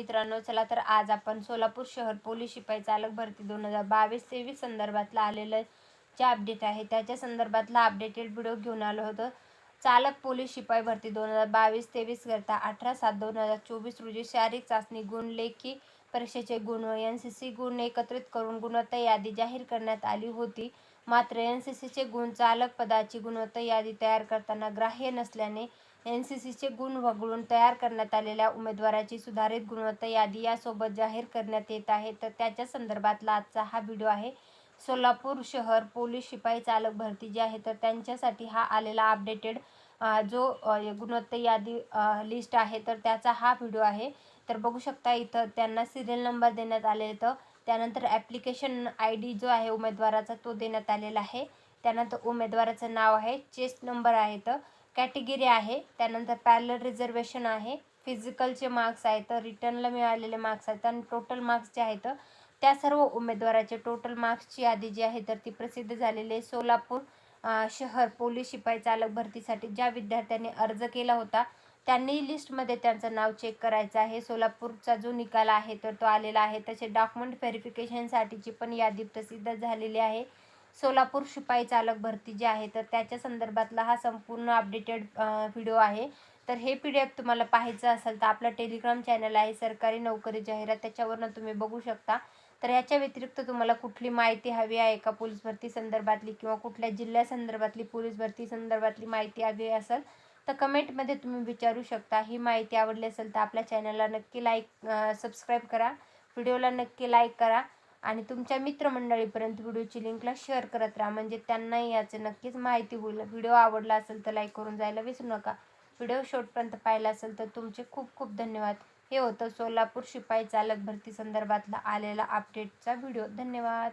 मित्रांनो चला तर आज आपण सोलापूर शहर पोलीस शिपाई चालक भरती दोन हजार बावीस तेवीस संदर्भातला आलेलं जे अपडेट आहे त्याच्या संदर्भातला अपडेटेड व्हिडिओ घेऊन आलो होतो. चालक पोलीस शिपाई भरती दोन हजार बावीस तेवीस करता अठरा सात दोन हजार चोवीस रोजी शारीरिक चाचणी गुण लेखी परीक्षेचे गुण व एन सी सी गुण एकत्रित करून गुणवत्ता यादी जाहीर करण्यात आली होती. मात्र एन सी सीचे गुण चालक पदाची गुणवत्ता यादी तयार करताना ग्राह्य नसल्याने एन सी सीचे गुण वगळून तयार करण्यात आलेल्या उमेदवाराची सुधारित गुणवत्ता यादी यासोबत जाहीर करण्यात येत आहे. तर त्याच्या संदर्भातला आजचा हा व्हिडिओ आहे. सोलापूर शहर पोलीस शिपाई चालक भरती जी आहे तर त्यांच्यासाठी हा आलेला अपडेटेड जो गुणवत्ता यादी लिस्ट आहे तर त्याचा हा व्हिडिओ आहे. तर बघू शकता इथं त्यांना सिरियल नंबर देण्यात आले तर त्यानंतर ॲप्लिकेशन आय डी जो आहे उमेदवाराचा तो देण्यात आलेला आहे. त्यानंतर उमेदवाराचं नाव आहे चेस्ट नंबर आहे. तर कॅटेगरी आहे. त्यानंतर पॅरलर रिझर्वेशन आहे. फिजिकलचे मार्क्स आहेत रिटर्नला मिळालेले मार्क्स आहेत आणि टोटल मार्क्स जे आहेत त्या सर्व उमेदवाराचे टोटल मार्क्सची यादी जी आहे तर ती प्रसिद्ध झालेली आहे. सोलापूर शहर पोलीस शिपाई चालक भरतीसाठी ज्या विद्यार्थ्यांनी अर्ज केला होता त्यांनी लिस्टमध्ये त्यांचं नाव चेक करायचं आहे. सोलापूरचा जो निकाल आहे तर तो आलेला आहे. तसे डॉक्युमेंट व्हेरिफिकेशनसाठीची पण यादी प्रसिद्ध झालेली आहे. सोलापूर शिपाई चालक भरती जी आहे तर त्याच्या संदर्भातला हा संपूर्ण अपडेटेड व्हिडिओ आहे. तर हे पी डी एफ तुम्हाला पाहायचं असेल तर आपलं टेलिग्राम चॅनल आहे सरकारी नोकरी जाहिरात त्याच्यावरनं तुम्ही बघू शकता. तर याच्या व्यतिरिक्त तुम्हाला कुठली माहिती हवी आहे का पोलीस भरती संदर्भातली किंवा कुठल्या जिल्ह्यासंदर्भातली पोलीस भरती संदर्भातली माहिती हवी असेल तर कमेंटमध्ये तुम्ही विचारू शकता. ही माहिती आवडली असेल तर आपल्या चॅनलला नक्की लाईक सबस्क्राईब करा. व्हिडिओला नक्की लाईक करा. आणि तुमच्या मित्रमंडळीपर्यंत व्हिडिओची लिंकला शेअर करत राहा. म्हणजे त्यांनाही याचं नक्कीच माहिती होईल. व्हिडिओ आवडला असेल तर लाईक करून जायला विसरू नका. व्हिडिओ शेवटपर्यंत पाहिला असेल तर तुमचे खूप खूप धन्यवाद. हे होतं सोलापूर शिपाई चालक भरती संदर्भातला आलेला अपडेटचा व्हिडिओ. धन्यवाद.